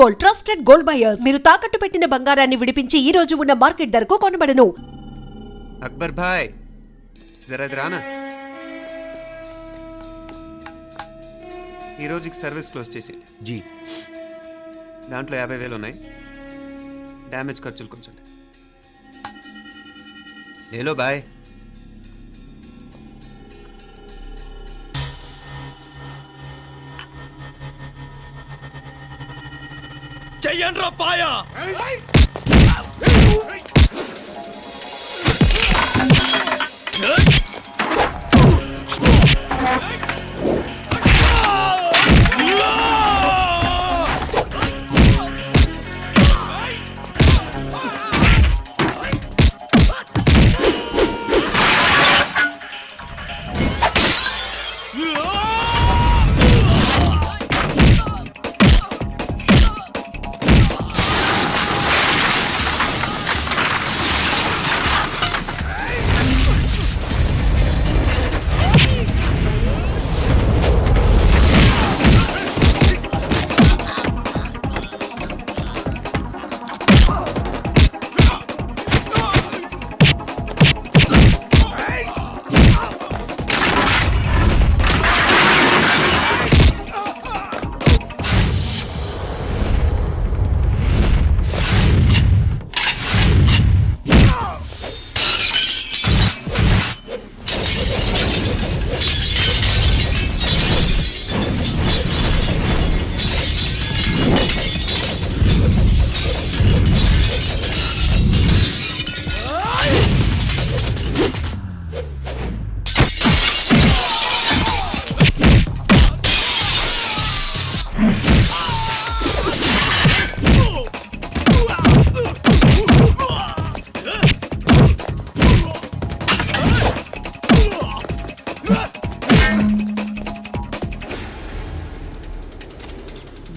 Gold trusted gold buyers మీరు తాకట్టు పెట్టిన బంగారాన్ని విడిపించి ఈ రోజు ఉన్న మార్కెట్ ధరకు కొనబడను. అక్బర్ భాయ్ జరా రానా? ఈ రోజుకి సర్వీస్ క్లోజ్ చేసి. జీ. దాంట్లో యాభై వేలు ఉన్నాయి. డ్యామేజ్ ఖర్చులు కొంచెం. లేలో బాయ్. చెయ్యండ్రా పాయా.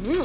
ఏరా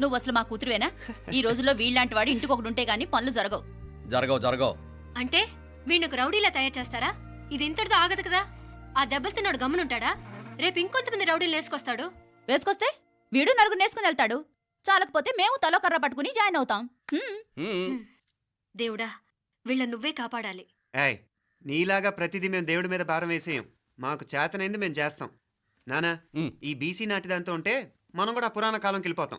నువ్వు అసలు మా కూతురువేనా? ఈ రోజుల్లో వీళ్ళలాంటి వాడు ఇంటికి ఒకటి ఉంటే గానీ పనులు జరగవు. జరగవు జరగవు. అంటే వీణ్ణకు రౌడీలా తయారు చేస్తారా? ఇది ఇంతటితో ఆగదు కదా? ఆ దెబ్బలుతున్నాడు గమ్మునుంటాడా? రేపు ఇంకొంతమంది రౌడీలు వేసుకొస్తాడు. వేసుకొస్తే వీడు నలుగురు నేసుకుని వెళ్తాడు. చాలకపోతే మేము తలో కర్ర పట్టుకుని జాయిన్ అవుతాం. హ్మ్. దేవుడా వీళ్ళ నువ్వే కాపాడాలి. ఏయ్ నీలాగా ప్రతిదీ మేము దేవుడి మీద భారం వేసేయం. మాకు చేతనైంది మేము చేస్తాం. నానా ఉమ్. ఈ బీసీ నాటిదంతా ఉంటే మనం కూడా పురాణ కాలంకి వెళ్ళిపోతాం.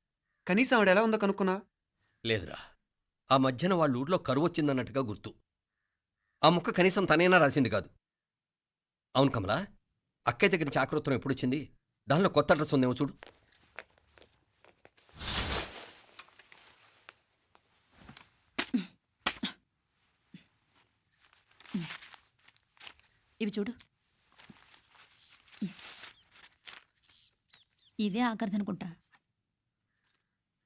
కనీసం ఆవిడ ఎలా ఉందో కనుక్కున్నావా లేదురా. ఆ మధ్యన వాళ్ళ ఊర్లో కరువు వచ్చిందన్నట్టుగా గుర్తు. ఆ ముక్క కనీసం తనైనా రాసింది కాదు. అవును కమలా అక్కయ్య దగ్గర నుంచి ఆకృతం ఎప్పుడు వచ్చింది? దానిలో కొత్త అడ్రస్ ఉందేమో చూడు. ఇవి చూడు. ఇదే ఆఖరిదనుకుంటా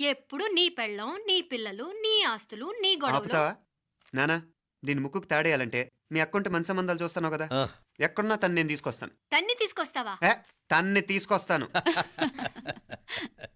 ఎప్పుడు నీ పెళ్ళం నీ పిల్లలు నీ ఆస్తులు నీ గొడవలు. ఆపుతావా? నానా దీని ముక్కుకు తాడేయాలంటే మీ అక్కంటే మంచి సంబంధాలు చూస్తున్నావు కదా. ఆ, ఎక్కడున్నా తను నేను తీసుకొస్తాను. తన్ని తీసుకొస్తావా? ఏ తన్ని తీసుకొస్తాను.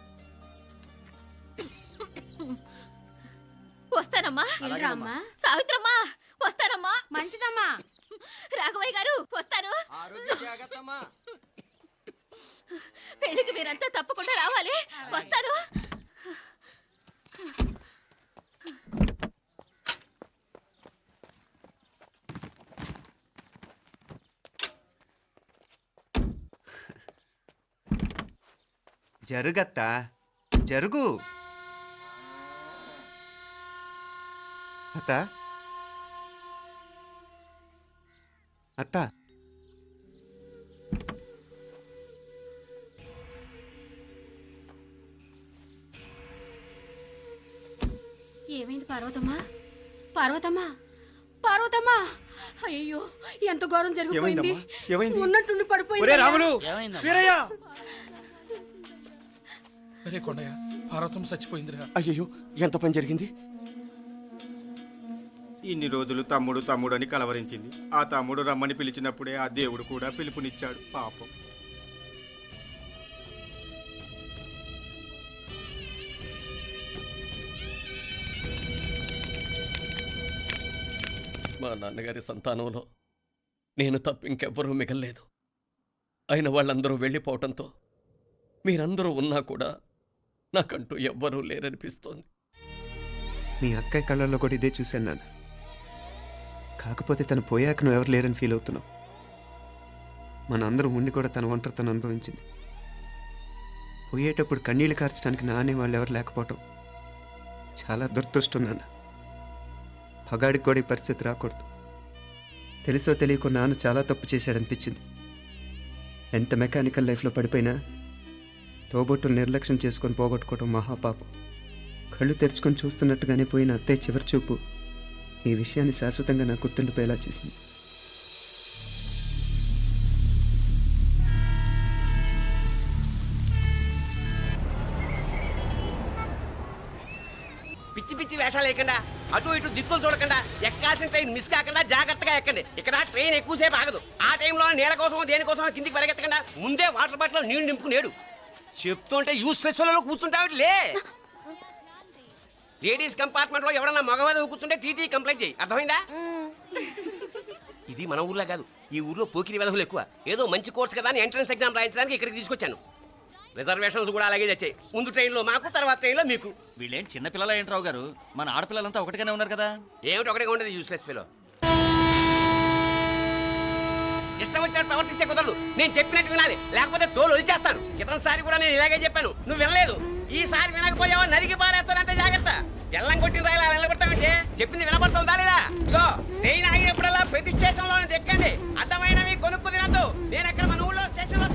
వస్తానమ్మా. సావిత్రమ్మా వస్తానమ్మా. మంచిదమ్మా. రాఘవయ్య గారు వస్తాను. పెళ్ళికి మీరంతా తప్పకుండా రావాలి. వస్తాను. జరుగత్తా? జరుగు. అత్త? అత్త? ఏమైంది పార్వతమ్మా? పార్వతమ్మా? పార్వతమ్మా! అయ్యో ఎంత ఘోరం జరిగిపోయింది? ఉన్నట్టుండి పడిపోయింది రాములు? వీరయ్య! కొండయ్య పార్వతం చచ్చిపోయిందిరా. అయ్యో ఎంత పని జరిగింది? ఇన్ని రోజులు తమ్ముడు తమ్ముడు అని కలవరించింది. ఆ తమ్ముడు రమ్మని పిలిచినప్పుడే ఆ దేవుడు కూడా పిలుపునిచ్చాడు. పాపం. మా నాన్నగారి సంతానంలో నేను తప్ప ఇంకెవ్వరూ మిగల్లేదు. అయిన వాళ్ళందరూ వెళ్ళిపోవటంతో మీరందరూ ఉన్నా కూడా నాకంటూ ఎవ్వరూ లేరనిపిస్తోంది. మీ అక్కయ్య కళ్ళల్లో కూడా ఇదే చూశాను నాన్న. కాకపోతే తను పోయాక నువ్వు ఎవరు లేరని ఫీల్ అవుతున్నావు. మనందరం ఉండి కూడా తన ఒంటరితను అనుభవించింది. పోయేటప్పుడు కన్నీళ్ళు కార్చడానికి నానే వాళ్ళు ఎవరు లేకపోవటం చాలా దురదృష్టం నాన్న. పగాడికి కూడా ఈ పరిస్థితి రాకూడదు. తెలుసో తెలియకో నాన్న చాలా తప్పు చేశాడనిపించింది. ఎంత మెకానికల్ లైఫ్లో పడిపోయినా తోబొట్టులు నిర్లక్ష్యం చేసుకొని పోగొట్టుకోవడం మహాపాపం. కళ్ళు తెరుచుకొని చూస్తున్నట్టుగానే పోయిన అత్తయ్య చివరి చూపు. ఈ విషయాన్ని శాశ్వతంగా నాకు గుర్తుండిపోయేలా చేసింది. పిచ్చి పిచ్చి వేషాలు లేకుండా అటు ఇటు దిక్కులు చూడకుండా ఎక్కాల్సిన ట్రైన్ మిస్ కాకుండా జాగ్రత్తగా ఎక్కండి. ఇక్కడ ట్రైన్ ఎక్కువసేపు ఆగదు. ఆ టైంలో నీళ్ళ కోసం దేనికోసం కిందికి పరిగెత్తకుండా ముందే వాటర్ బాటిల్ నీళ్ళు నింపుకునేడు. చెప్తుంటే యూస్లెస్లో కూర్చుంటావు లే లేడీస్ కంపార్ట్మెంట్లో ఎవడన్నా మగవాది కూర్చుంటే టీటీ కంప్లైంట్ చేయి. అర్థమైందా? ఇది మన ఊర్లో కాదు. ఈ ఊర్లో పోకిరి వెధవులు ఎక్కువ. ఏదో మంచి కోర్స్ కదా అని ఎంట్రన్స్ ఎగ్జామ్ రాయించడానికి ఇక్కడికి తీసుకొచ్చాను. రిజర్వేషన్స్ కూడా అలాగే తెచ్చాయి. ముందు ట్రైన్లో మాకు తర్వాత ట్రైన్లో మీకు. వీళ్ళేం చిన్న పిల్లలు ఏంట్రావు గారు? మన ఆడపిల్లలంతా ఒకటిగానే ఉన్నారు కదా? ఏమిటి ఒకటిగా ఉండేది యూస్లెస్ ఫీలో ఇష్టం వచ్చినట్టు ప్రవర్తిస్తే కుదరదు. నేను చెప్పినట్టు వినాలి. లేకపోతే తోలు వదిలేస్తాను క్రితం సారి కూడా నేను ఇలాగే చెప్పాను. నువ్వు వినలేదు. ఈసారి వినకపోయావో నరికి పారేస్తానంటే జాగ్రత్త. ఎల్లం కొట్టిన రాయలా నిలబడతామంటే చెప్పింది వినపడుతుందా లేదా? ఇగో ట్రైన్ ఆగినప్పుడల్లా ప్రతి స్టేషన్లోనే ఎక్కండి అర్థమైనవి కొనుక్కు తినద్దు. నేను అక్కడ మన ఊళ్ళో స్టేషన్లో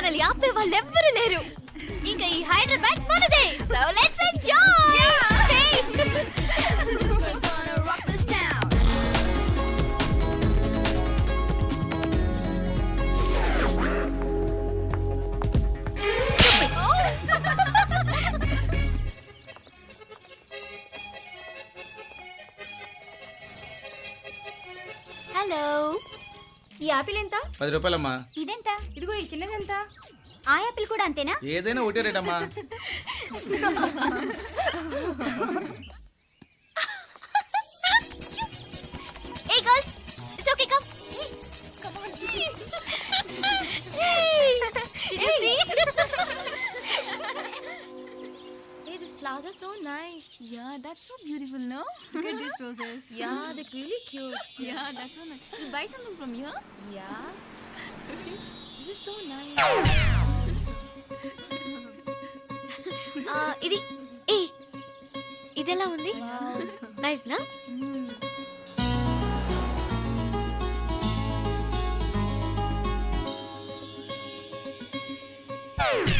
మనల్ని ఆపే వాళ్ళు ఎవ్వరు లేరు ఇంకా ఈ హైదరాబాద్ మనదే సో లెట్స్ ఎంజాయ్ ఈ ఆపిల్ ఎంత? పది రూపాయలమ్మా. ఇదెంత? ఇదిగో ఈ చిన్నది ఎంత ఆ యాపిల్ కూడా అంతేనా? ఏదైనా ఒకటే it's okay, come. Come on. Hey, flowers are so nice. Yeah, that's so beautiful, no? Look at these roses. Yeah, they're really cute. Yeah, that's so nice. You buy something from here? Yeah. This is so nice. ఇది ఏ ఇది ఎలా ఉంది nice నా This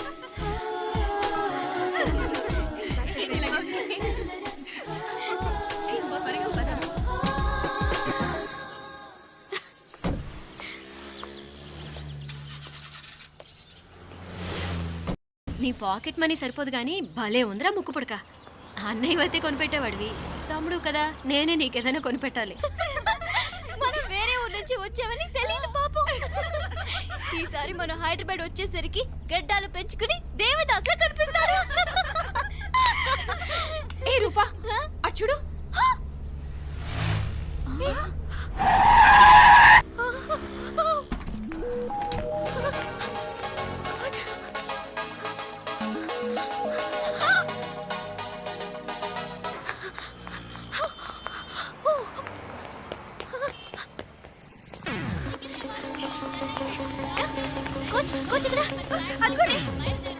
నీ pocket money సరిపోదు కానీ భలే ఉందిరా ముక్కు పుడక. అన్నయ్య అయితే కొనిపెట్టేవాడివి. తమ్ముడు కదా నేనే నీకేదైనా కొనిపెట్టాలి. మనం వేరే ఊరు నుంచి వచ్చామని తెలియదు పాపం. ఈసారి మనం హైదరాబాద్ వచ్చేసరికి గడ్డాలు పెంచుకుని దేవదాసులు కనిపిస్తారు ఏ రూపా అటు కోచ్ కోచ్ ఇక్కడ. అదిగోండి.